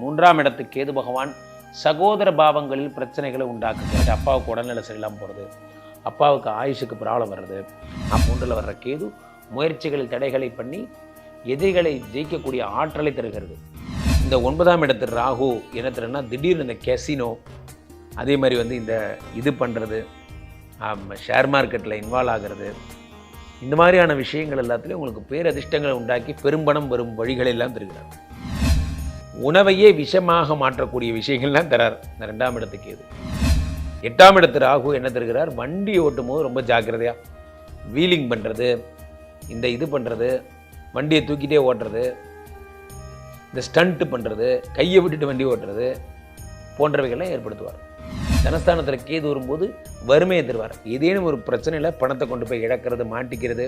மூன்றாம் இடத்து கேது பகவான் சகோதர பாவங்களில் பிரச்சனைகளை உண்டாக்குகிறது. அப்பாவுக்கு உடல்நிலை சரியில்லாமல் போகிறது அப்பாவுக்கு ஆயுஷுக்கு ப்ராப்ளம் வர்றது மூன்றில் வர்ற கேது முயற்சிகளில் தடைகளை பண்ணி எதிரிகளை ஜெயிக்கக்கூடிய ஆற்றலை தருகிறது. இந்த ஒன்பதாம் இடத்து ராகு என்ன தருன்னா திடீர்னு இந்த கெசினோ அதே மாதிரி வந்து இந்த இது பண்ணுறது ஷேர் மார்க்கெட்டில் இன்வால்வ் ஆகிறது இந்த மாதிரியான விஷயங்கள் எல்லாத்துலேயும் உங்களுக்கு பேரதிர்ஷ்டங்களை உண்டாக்கி பெரும்பணம் வரும் வழிகளெல்லாம் தருகிறார். உணவையே விஷமாக மாற்றக்கூடிய விஷயங்கள்லாம் தரார். இந்த ரெண்டாம் இடத்துக்கு இது. எட்டாம் இடத்து ராகு என்ன தருகிறார்? வண்டி ஓட்டும் போது ரொம்ப ஜாக்கிரதையாக வீலிங் பண்ணுறது இந்த இது பண்ணுறது வண்டியை தூக்கிட்டே ஓட்டுறது இந்த ஸ்டண்ட்டு பண்ணுறது கையை விட்டுட்டு வண்டி ஓட்டுறது போன்றவைகள்லாம் ஏற்படுத்துவார். தனஸ்தானத்தில் கேது வரும்போது வறுமையை தருவார். ஏதேனும் ஒரு பிரச்சனையில் பணத்தை கொண்டு போய் இழக்கிறது மாட்டிக்கிறது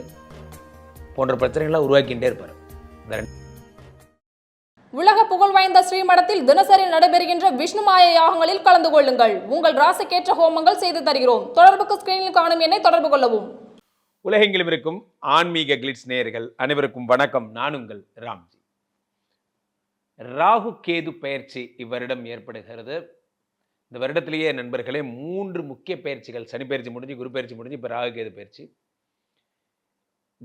போன்ற பிரச்சனைகள்லாம் உருவாக்கிகிட்டே இருப்பார். இந்த ரெண்டு உலக புகழ் வாய்ந்த ஸ்ரீமடத்தில் தினசரி நடைபெறுகின்ற விஷ்ணுமாய யாகங்களில் கலந்து கொள்ளுங்கள். உங்கள் ராசிக்கேற்ற ஹோமங்கள் செய்து தருகிறோம். தொடர்புக்கு ஸ்கிரீனில் காணும் என்னை தொடர்பு கொள்ளவும். உலகெங்கிலும் இருக்கும் ஆன்மீக கிளிட்ஸ் நேயர்கள் அனைவருக்கும் வணக்கம். நான் உங்கள் ராம்ஜி. ராகு கேது பயிற்சி இவ்வருடம் ஏற்படுகிறது. இந்த வருடத்திலேயே நண்பர்களே மூன்று முக்கிய பயிற்சிகள். சனி பயிற்சி முடிஞ்சு குரு பயிற்சி முடிஞ்சு இப்போ ராகு கேது பயிற்சி.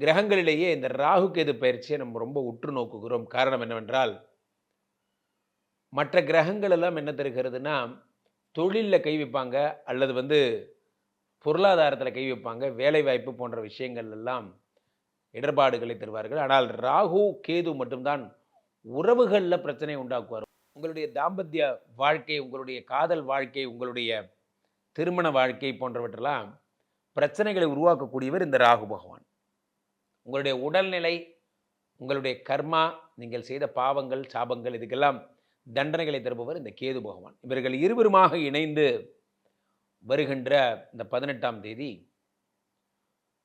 கிரகங்களிலேயே இந்த ராகு கேது பயிற்சியை நம்ம ரொம்ப உற்று நோக்குகிறோம். காரணம் என்னவென்றால் மற்ற கிரகங்கள் எல்லாம் என்ன தருகிறதுனா தொழிலில் கை வைப்பாங்க அல்லது வந்து பொருளாதாரத்தில் கை வைப்பாங்க வேலைவாய்ப்பு போன்ற விஷயங்கள் எல்லாம் இடர்பாடுகளை தருவார்கள். ஆனால் ராகு கேது மட்டும்தான் உறவுகளில் பிரச்சனை உண்டாக்குவார். உங்களுடைய தாம்பத்திய வாழ்க்கை உங்களுடைய காதல் வாழ்க்கை உங்களுடைய திருமண வாழ்க்கை போன்றவற்றெல்லாம் பிரச்சனைகளை உருவாக்கக்கூடியவர் இந்த ராகு பகவான். உங்களுடைய உடல்நிலை உங்களுடைய கர்மா நீங்கள் செய்த பாவங்கள் சாபங்கள் இதுக்கெல்லாம் தண்டனைகளை தருபவர் இந்த கேது பகவான். இவர்கள் இருவருமாக இணைந்து வருகின்ற இந்த பதினெட்டாம் தேதி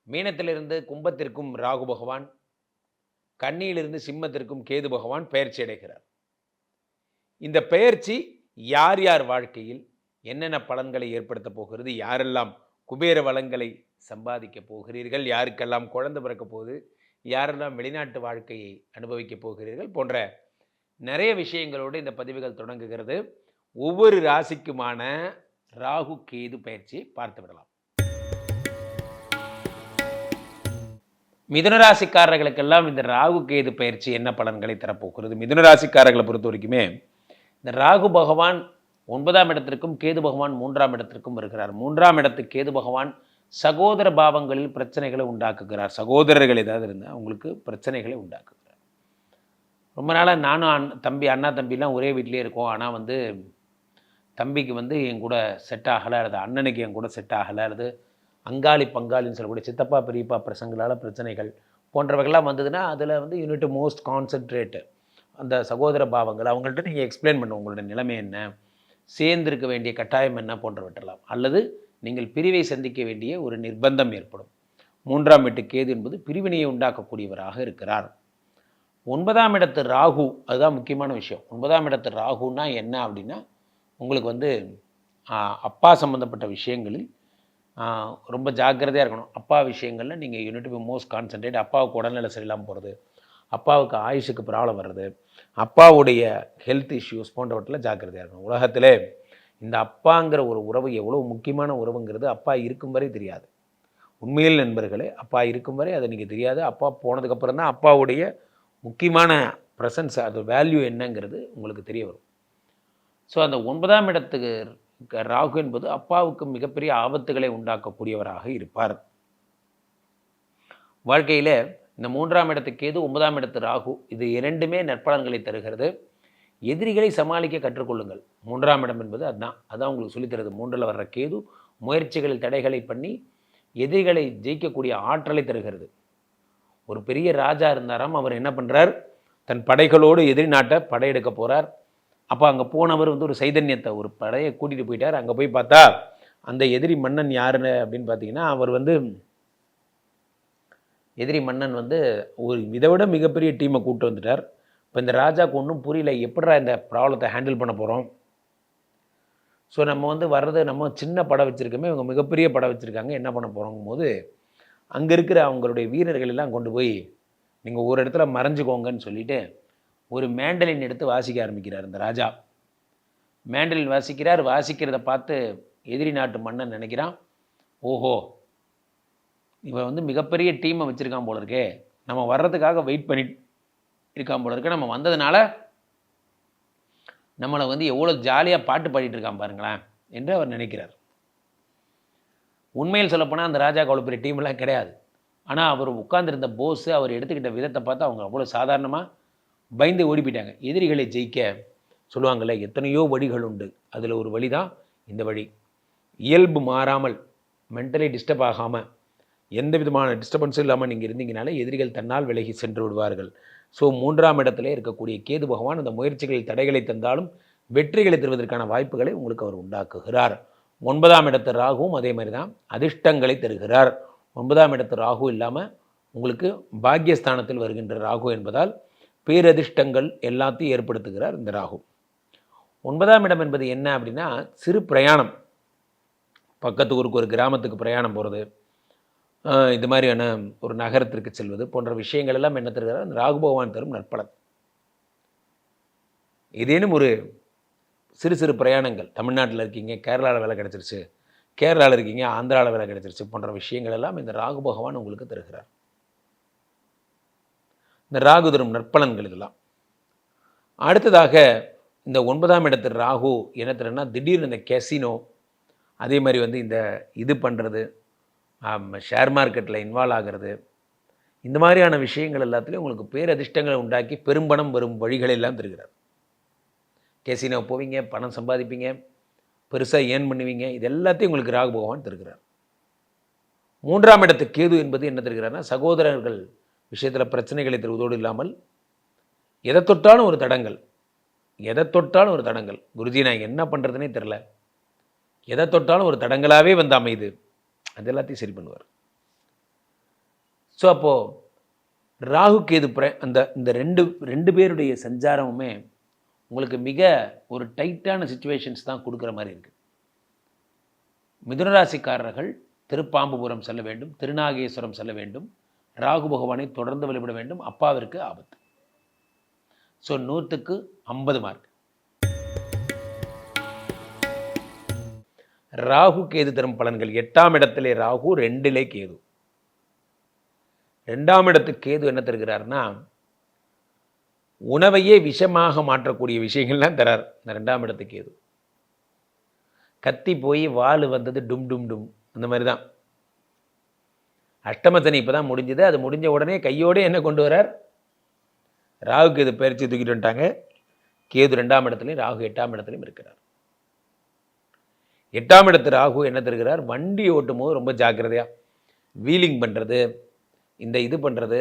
மீனத்திலிருந்து கும்பத்திற்கும் ராகு பகவான் கன்னியிலிருந்து சிம்மத்திற்கும் கேது பகவான் பெயர்ச்சி அடைகிறார். இந்த பெயர்ச்சி யார் யார் வாழ்க்கையில் என்னென்ன பலன்களை ஏற்படுத்த போகிறது யாரெல்லாம் குபேர வளங்களை சம்பாதிக்க போகிறீர்கள் யாருக்கெல்லாம் குழந்தை பிறக்க போகுது யாரெல்லாம் வெளிநாட்டு வாழ்க்கையை அனுபவிக்க போகிறீர்கள் போன்ற நிறைய விஷயங்களோடு இந்த பதிவுகள் தொடங்குகிறது. ஒவ்வொரு ராசிக்குமான ராகு கேது பயிற்சியை பார்த்து விடலாம். மிதுன ராசிக்காரர்களுக்கெல்லாம் இந்த ராகு கேது பயிற்சி என்ன பலன்களை தரப்போகிறது? மிதுன ராசிக்காரர்களை பொறுத்த வரைக்குமே இந்த ராகு பகவான் ஒன்பதாம் இடத்திற்கும் கேது பகவான் மூன்றாம் இடத்திற்கும் வருகிறார். மூன்றாம் இடத்துக்கு கேது பகவான் சகோதர பாவங்களில் பிரச்சனைகளை உண்டாக்குகிறார். சகோதரர்கள் ஏதாவது இருந்தால் அவங்களுக்கு பிரச்சனைகளை உண்டாக்குகிறார். ரொம்ப நாளாக நானும் அண் தம்பி அண்ணா தம்பிலாம் ஒரே வீட்லேயே இருக்கோம். ஆனால் வந்து தம்பிக்கு வந்து என் கூட செட் ஆகலை. அல்லது அண்ணனுக்கு என் கூட செட் ஆகலை. அல்லது அங்காளி பங்காளின்னு சொல்லக்கூடிய சித்தப்பா பெரியப்பா பிரசங்களால் பிரச்சனைகள் போன்றவைகள்லாம் வந்ததுன்னா அதில் வந்து யூனிட் மோஸ்ட் கான்சென்ட்ரேட்டு அந்த சகோதர பாவங்கள். அவங்கள்ட்ட நீங்கள் எக்ஸ்பிளைன் பண்ணுவோம் உங்களுடைய நிலைமை என்ன? சேர்ந்திருக்க வேண்டிய கட்டாயம் என்ன? போன்றவற்றெல்லாம். அல்லது நீங்கள் பிரிவை சந்திக்க வேண்டிய ஒரு நிர்பந்தம் ஏற்படும். மூன்றாம் எட்டு கேது என்பது பிரிவினையை உண்டாக்கக்கூடியவராக இருக்கிறார். ஒன்பதாம் இடத்து ராகு அதுதான் முக்கியமான விஷயம். ஒன்பதாம் இடத்து ராகுன்னா என்ன அப்படின்னா உங்களுக்கு வந்து அப்பா சம்மந்தப்பட்ட விஷயங்களில் ரொம்ப ஜாக்கிரதையாக இருக்கணும். அப்பா விஷயங்களில் நீங்கள் யூனிட் பி மோஸ்ட் கான்சன்ட்ரேட் அப்பாவுக்கு உடல்நிலை சரியில்லாமல் போகிறது அப்பாவுக்கு ஆயுஷுக்கு ப்ராப்ளம் வர்றது அப்பாவுடைய ஹெல்த் இஷ்யூஸ் போன்றவற்றில் ஜாக்கிரதையாக இருக்கணும். உலகத்திலே இந்த அப்பாங்கிற ஒரு உறவு எவ்வளோ முக்கியமான உறவுங்கிறது அப்பா இருக்கும் வரை தெரியாது. உண்மையில் நண்பர்களே அப்பா இருக்கும் வரை அது நீங்கள் தெரியாது. அப்பா போனதுக்கப்புறம் தான் அப்பாவுடைய முக்கியமான ப்ரெசன்ஸ் அது வேல்யூ என்னங்கிறது உங்களுக்கு தெரிய வரும். ஸோ அந்த ஒன்பதாம் இடத்துக்கு ராகு என்பது அப்பாவுக்கு மிகப்பெரிய ஆபத்துகளை உண்டாக்கக்கூடியவராக இருப்பார். வாழ்க்கையில் இந்த மூன்றாம் இடத்துக்கு கேது ஒன்பதாம் இடத்து ராகு இது இரண்டுமே நற்பலன்களை தருகிறது. எதிரிகளை சமாளிக்க கற்றுக்கொள்ளுங்கள். மூன்றாம் இடம் என்பது அதுதான் அதான் உங்களுக்கு சொல்லித்தருது மூன்றில் வர்ற கேது முயற்சிகளில் தடைகளை பண்ணி எதிரிகளை ஜெயிக்கக்கூடிய ஆற்றலை தருகிறது. ஒரு பெரிய ராஜா இருந்தாராம். அவர் என்ன பண்ணுறார் தன் படைகளோடு எதிரி நாட்டை படையெடுக்க போகிறார் அப்போ அங்கே போனவர் வந்து ஒரு சைதன்யத்தை ஒரு படையை கூட்டிகிட்டு போயிட்டார். அங்கே போய் பார்த்தா அந்த எதிரி மன்னன் யாருன்னு அப்படின்னு பார்த்தீங்கன்னா அவர் வந்து எதிரி மன்னன் வந்து ஒரு இதை விட மிகப்பெரிய டீமை கூப்பிட்டு வந்துட்டார். இப்போ இந்த ராஜாவுக்கு ஒன்றும் புரியல எப்படா இந்த ப்ராப்ளத்தை ஹேண்டில் பண்ண போகிறோம் ஸோ நம்ம வந்து வர்றது நம்ம சின்ன படம் வச்சுருக்கோமே இவங்க மிகப்பெரிய படம் வச்சுருக்காங்க. என்ன பண்ண போகிறோங்கும் போது அங்கே இருக்கிற அவங்களுடைய வீரர்கள் எல்லாம் கொண்டு போய் நீங்கள் ஒரு இடத்துல மறைஞ்சுக்கோங்கன்னு சொல்லிட்டு ஒரு மேண்டலின் எடுத்து வாசிக்க ஆரம்பிக்கிறார் இந்த ராஜா. மேண்டலின் வாசிக்கிறார். வாசிக்கிறத பார்த்து எதிரி நாட்டு மன்னன் நினைக்கிறான் ஓஹோ இவன் வந்து மிகப்பெரிய டீமை வச்சுருக்கான் போல இருக்கே. நம்ம வர்றதுக்காக வெயிட் பண்ணி இருக்கான் போல இருக்கு. நம்ம வந்ததுனால நம்மளை வந்து எவ்வளோ ஜாலியாக பாட்டு பாடிட்டு இருக்கான் பாருங்களேன் என்று அவர் நினைக்கிறார். உண்மையில் சொல்லப்போனால் அந்த ராஜா அவ்வளோ பெரிய டீம்லாம் கிடையாது. ஆனால் அவர் உட்கார்ந்துருந்த போஸு அவர் எடுத்துக்கிட்ட விதத்தை பார்த்து அவங்க அவ்வளோ சாதாரணமாக பயந்து ஓடி போயிட்டாங்க எதிரிகளை ஜெயிக்க சொல்லுவாங்கள்ல எத்தனையோ வழிகள் உண்டு. அதில் ஒரு வழி தான் இந்த வழி. இயல்பு மாறாமல் மென்டலி டிஸ்டர்ப் ஆகாமல் எந்த விதமான டிஸ்டர்பன்ஸும் இல்லாமல் நீங்கள் இருந்தீங்கனாலே எதிரிகள் தன்னால் விலகி சென்று விடுவார்கள். ஸோ மூன்றாம் இடத்துல இருக்கக்கூடிய கேது பகவான் அந்த முயற்சிகளில் தடைகளை தந்தாலும் வெற்றிகளை தருவதற்கான வாய்ப்புகளை உங்களுக்கு அவர் உண்டாக்குகிறார். ஒன்பதாம் இடத்து ராகுவும் அதே மாதிரி தான் அதிர்ஷ்டங்களை தருகிறார். ஒன்பதாம் இடத்து ராகு இல்லாமல் உங்களுக்கு பாக்கியஸ்தானத்தில் வருகின்ற ராகு என்பதால் பேரதிர்ஷ்டங்கள் எல்லாத்தையும் ஏற்படுத்துகிறார் இந்த ராகு. ஒன்பதாம் இடம் என்பது என்ன அப்படின்னா சிறு பிரயாணம். பக்கத்து ஊருக்கு ஒரு கிராமத்துக்கு பிரயாணம் போகிறது இது மாதிரியான ஒரு நகரத்திற்கு செல்வது போன்ற விஷயங்கள் எல்லாம் என்ன தருகிறார்? அந்த ராகு பகவான் தரும் நற்பலன். ஏதேனும் ஒரு சிறு சிறு பிரயாணங்கள். தமிழ்நாட்டில் இருக்கீங்க கேரளாவில் வேலை கிடச்சிருச்சு கேரளாவில் இருக்கீங்க ஆந்திராவில் வேலை கிடச்சிருச்சு போன்ற விஷயங்கள் எல்லாம் இந்த ராகு பகவான் உங்களுக்கு தருகிறார். இந்த ராகு தரும் நற்பலன்கள் இதெல்லாம். அடுத்ததாக இந்த ஒன்பதாம் இடத்து ராகு என்ன தருன்னா திடீர்னு இந்த கெசினோ அதே மாதிரி வந்து இந்த இது பண்ணுறது ஷேர் மார்க்கெட்டில் இன்வால்வ் ஆகிறது இந்த மாதிரியான விஷயங்கள் எல்லாத்துலேயும் உங்களுக்கு பேரதிர்ஷ்டங்களை உண்டாக்கி பெரும்பணம் வரும் வழிகளெல்லாம் தருகிறார். கேசினோ போவீங்க பணம் சம்பாதிப்பீங்க பெருசாக ஏர்ன் பண்ணுவீங்க. இது எல்லாத்தையும் உங்களுக்கு ராகு பகவான் தருகிறார். மூன்றாம் இடத்து கேது என்பது என்ன தருகிறார்னா சகோதரர்கள் விஷயத்தில் பிரச்சனைகளை தருவதோடு இல்லாமல் எதை தொட்டாலும் ஒரு தடங்கள். எதை தொட்டாலும் ஒரு தடங்கள். குருஜி நான் என்ன பண்ணுறதுனே தெரில எதை தொட்டாலும் ஒரு தடங்களாகவே வந்து அமையுது. அது எல்லாத்தையும் சரி பண்ணுவார். ஸோ அப்போது ராகு கேது பிர அந்த இந்த ரெண்டு ரெண்டு பேருடைய சஞ்சாரமுமே உங்களுக்கு மிக ஒரு டைட்டான சுச்சுவேஷன்ஸ் தான் கொடுக்குற மாதிரி இருக்குது மிதுனராசிக்காரர்கள் திருப்பாம்புபுரம் செல்ல வேண்டும் திருநாகேஸ்வரம் செல்ல வேண்டும் ராகு பகவானை தொடர்ந்து வழிபட வேண்டும் அப்பாவிற்கு ஆபத்து. ஸோ நூற்றுக்கு ஐம்பது மார்க் ராகு கேது தரும் பலன்கள். எட்டாம் இடத்திலே ராகு ரெண்டிலே கேது. ரெண்டாம் இடத்து கேது என்ன தருகிறார்னா உணவையே விஷமாக மாற்றக்கூடிய விஷயங்கள்லாம் தரார். இந்த ரெண்டாம் இடத்துக்கு கேது கத்தி போய் வால் வந்தது டும் டும் டும். அந்த மாதிரி தான். அஷ்டமத்தனி இப்போ தான் முடிஞ்சது. அது முடிஞ்ச உடனே கையோடு என்ன கொண்டு வரார்? ராகுக்கு இது பயிற்சி தூக்கிட்டு வந்துட்டாங்க. கேது ரெண்டாம் இடத்துலையும் ராகு எட்டாம் இடத்துலையும் இருக்கிறார். எட்டாம் இடத்து ராகு என்ன தருகிறார்? வண்டி ஓட்டும் போது ரொம்ப ஜாக்கிரதையாக வீலிங் பண்ணுறது இந்த இது பண்ணுறது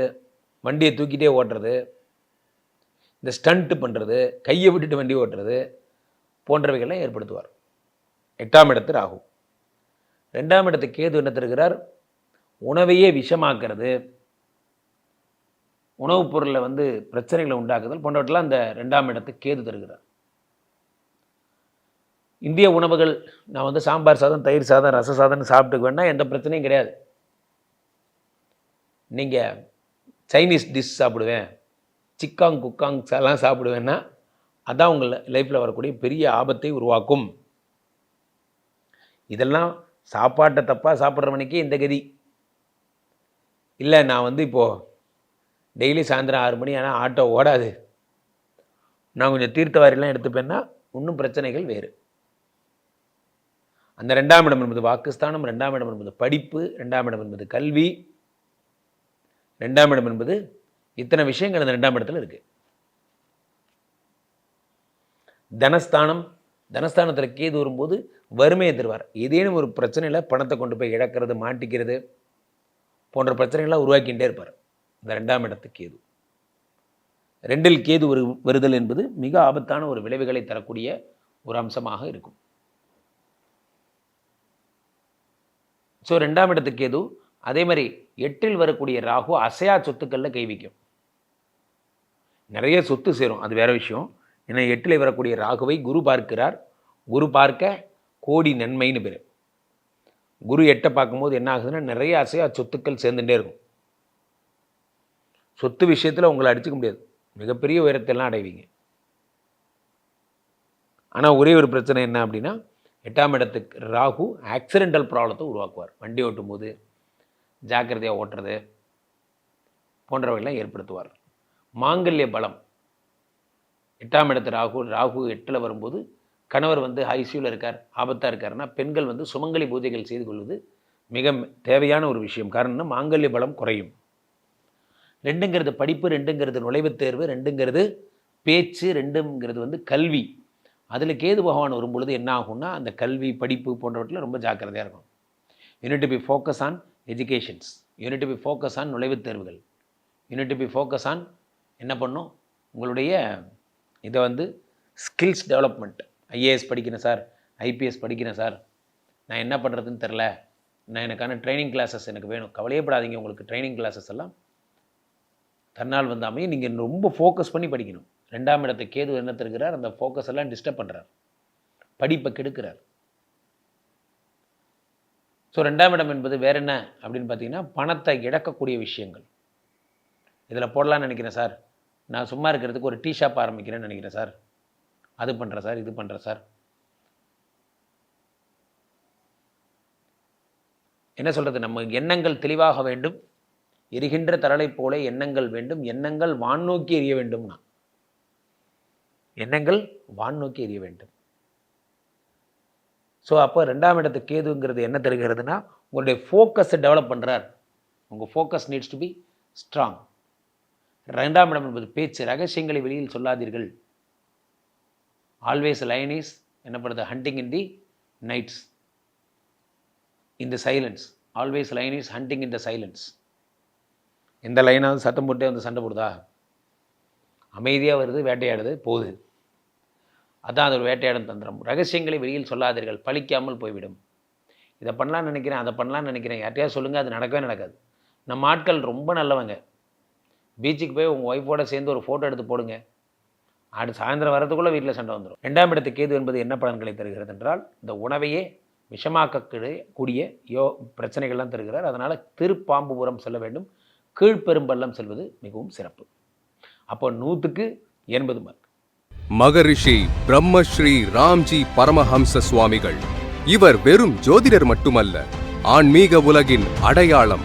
வண்டியை தூக்கிட்டே ஓட்டுறது இந்த ஸ்டண்ட்டு பண்ணுறது கையை விட்டுட்டு வண்டி ஓட்டுறது போன்றவைகள்லாம் ஏற்படுத்துவார். எட்டாம் இடத்து ராகு. ரெண்டாம் இடத்து கேது என்ன திருக்கிறார் உணவையே விஷமாக்குறது. உணவுப் பொருளில் வந்து பிரச்சனைகளை உண்டாக்குதல் போன்றவற்றெல்லாம் அந்த ரெண்டாம் இடத்து கேது தருகிறார். இந்திய உணவுகள் நான் வந்து சாம்பார் சாதம் தயிர் சாதம் ரச சாதம்னு சாப்பிட்டுக்குவேன்னா எந்த பிரச்சனையும் கிடையாது. நீங்கள் சைனீஸ் டிஷ் சாப்பிடுவேன். சிக்காங் குக்காங் எல்லாம் சாப்பிடுவேன்னா அதான் உங்கள் லைஃப்பில் வரக்கூடிய பெரிய ஆபத்தை உருவாக்கும். இதெல்லாம் சாப்பாட்டை தப்பாக சாப்பிட்றவனுக்கே இந்த கதி. இல்லை நான் வந்து இப்போது டெய்லி சாயந்தரம் ஆறு மணி ஆனால் ஆட்டோ ஓடாது. நான் கொஞ்சம் தீர்த்தவாரிலாம் எடுத்துப்பேன்னா இன்னும் பிரச்சனைகள் வேறு. அந்த ரெண்டாம் இடம் என்பது வாக்குஸ்தானம் ரெண்டாம் இடம் என்பது படிப்பு ரெண்டாம் இடம் என்பது கல்வி ரெண்டாம் இடம் என்பது இத்தனை விஷயங்கள் இந்த ரெண்டாம் இடத்துல இருக்கு. தனஸ்தானம் தனஸ்தானத்தில் கேது வரும்போது வறுமையை தருவார். ஏதேனும் ஒரு பிரச்சனையில் பணத்தை கொண்டு போய் இழக்கிறது மாட்டிக்கிறது போன்ற பிரச்சனைகளாக உருவாக்கிகிட்டே இருப்பார். இந்த ரெண்டாம் இடத்து கேது. ரெண்டில் கேது ஒரு வருதல் என்பது மிக ஆபத்தான ஒரு விளைவுகளை தரக்கூடிய ஒரு அம்சமாக இருக்கும். ஸோ ரெண்டாம் இடத்து கேது அதே மாதிரி எட்டில் வரக்கூடிய ராகு அசையா சொத்துக்களில் கை வைக்கும். நிறைய சொத்து சேரும் அது வேறு விஷயம். ஏன்னா எட்டில் வரக்கூடிய ராகுவை குரு பார்க்கிறார். குரு பார்க்க கோடி நன்மைன்னு பேர். குரு எட்டை பார்க்கும்போது என்ன ஆகுதுன்னா நிறைய ஆசையாக சொத்துக்கள் சேர்ந்துட்டே இருக்கும். சொத்து விஷயத்தில் உங்களை அடிச்சுக்க முடியாது. மிகப்பெரிய உயரத்தெல்லாம் அடைவீங்க. ஆனால் ஒரே ஒரு பிரச்சனை என்ன அப்படின்னா எட்டாம் இடத்துக்கு ராகு ஆக்சிடென்டல் ப்ராப்ளத்தை உருவாக்குவார். வண்டி ஓட்டும் போது ஜாக்கிரதையாக ஓட்டுறது போன்றவையெல்லாம் ஏற்படுத்துவார். மாங்கல்ய பலம். எட்டாம் இடத்து ராகு ராகு எட்டில் வரும்போது கணவர் வந்து ஐசியூவில் இருக்கார் ஆபத்தாக இருக்காருன்னா பெண்கள் வந்து சுமங்கலி பூஜைகள் செய்து கொள்வது மிக தேவையான ஒரு விஷயம். காரணம் மாங்கல்ய பலம் குறையும். ரெண்டுங்கிறது படிப்பு ரெண்டுங்கிறது நுழைவுத் தேர்வு ரெண்டுங்கிறது பேச்சு ரெண்டுங்கிறது வந்து கல்வி. அதில் கேது பகவான் வரும்பொழுது என்ன ஆகும்னா அந்த கல்வி படிப்பு போன்றவற்றில் ரொம்ப ஜாக்கிரதையாக இருக்கும் unit to be focus on educations unit to be focus on நுழைவுத் தேர்வுகள். Unit to be focus on என்ன பண்ணும்? உங்களுடைய இதை வந்து ஸ்கில்ஸ் டெவலப்மெண்ட் ஐஏஎஸ் படிக்கிறேன் சார். ஐபிஎஸ் படிக்கிறேன் சார். நான் என்ன பண்ணுறதுன்னு தெரில நான் எனக்கான ட்ரைனிங் கிளாஸஸ் எனக்கு வேணும். கவலையப்படாதீங்க. உங்களுக்கு ட்ரைனிங் கிளாஸஸ் எல்லாம் தன்னால் வந்தாமே அமையும். நீங்கள் ரொம்ப ஃபோக்கஸ் பண்ணி படிக்கணும். ரெண்டாம் இடத்தை கேது என்ன அந்த ஃபோக்கஸ் எல்லாம் டிஸ்டர்ப் பண்ணுறார் படிப்பை கெடுக்கிறார். ஸோ ரெண்டாம் இடம் என்பது வேற என்ன? அப்படின்னு பார்த்தீங்கன்னா பணத்தை இழக்கக்கூடிய விஷயங்கள். இதில் போடலான்னு நினைக்கிறேன் சார். நான் சும்மா இருக்கிறதுக்கு ஒரு டீ ஷாப் ஆரம்பிக்கிறேன்னு நினைக்கிறேன் சார். அது பண்ணுறேன் சார் இது பண்ணுறேன் சார். என்ன சொல்கிறது நம்ம எண்ணங்கள் தெளிவாக வேண்டும். எரிகின்ற தரலை போல எண்ணங்கள் வேண்டும். எண்ணங்கள் வான் நோக்கி எரிய வேண்டும்னா. எண்ணங்கள் வான் நோக்கி எரிய வேண்டும். ஸோ அப்போ ரெண்டாம் இடத்து கேதுங்கிறது என்ன தருகிறதுனா உங்களுடைய ஃபோக்கஸை டெவலப் பண்ணுறார் உங்கள் focus needs to be strong ரெண்டாம் இடம் என்பது பேச்சு ரகசியங்களை வெளியில் சொல்லாதீர்கள். ஆல்வேஸ் லைன் இஸ் என்ன பண்ணுறது hunting in the nights in the silence always line is hunting in the silence எந்த லைனாவது சத்தம் போட்டே வந்து சண்டை போடுதா? அமைதியாக வருது வேட்டையாடுது போகுது. அதான் அது ஒரு வேட்டையாடும் தந்திரம். ரகசியங்களை வெளியில் சொல்லாதீர்கள் பழிக்காமல் போய்விடும். இதை பண்ணலாம்னு நினைக்கிறேன் அதை பண்ணலாம்னு நினைக்கிறேன். யார்ட்டையா சொல்லுங்கள் அது நடக்கவே நடக்காது. நம்ம ஆட்கள் ரொம்ப நல்லவங்க. பீச்சுக்கு போய் உங்கள் ஒய்ஃபோட சேர்ந்து ஒரு ஃபோட்டோ எடுத்து போடுங்க. அடுத்து சாயந்தரம் வரதுக்குள்ளே வீட்டில் சண்டை வந்துடும் ரெண்டாம் இடத்து கேது என்பது என்ன பலன்களை தருகிறது என்றால் இந்த உணவையே விஷமாக்கக்கூடிய கூடிய யோ பிரச்சனைகள்லாம் தருகிறார். அதனால் திருப்பாம்புபுரம் செல்ல வேண்டும். கீழ்ப்பெரும்பள்ளம் செல்வது மிகவும் சிறப்பு. அப்போ நூற்றுக்கு எண்பது மார்க் மகரிஷி பிரம்மஸ்ரீ ராம்ஜி பரமஹம்ச சுவாமிகள். இவர் வெறும் ஜோதிடர் மட்டுமல்ல ஆன்மீக உலகின் அடையாளம்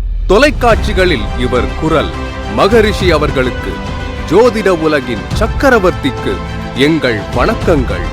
தொலைக்காட்சிகளில் இவர் குரல். மகரிஷி அவர்களுக்கு ஜோதிட உலகின் சக்கரவர்த்திக்கு எங்கள் வணக்கங்கள்.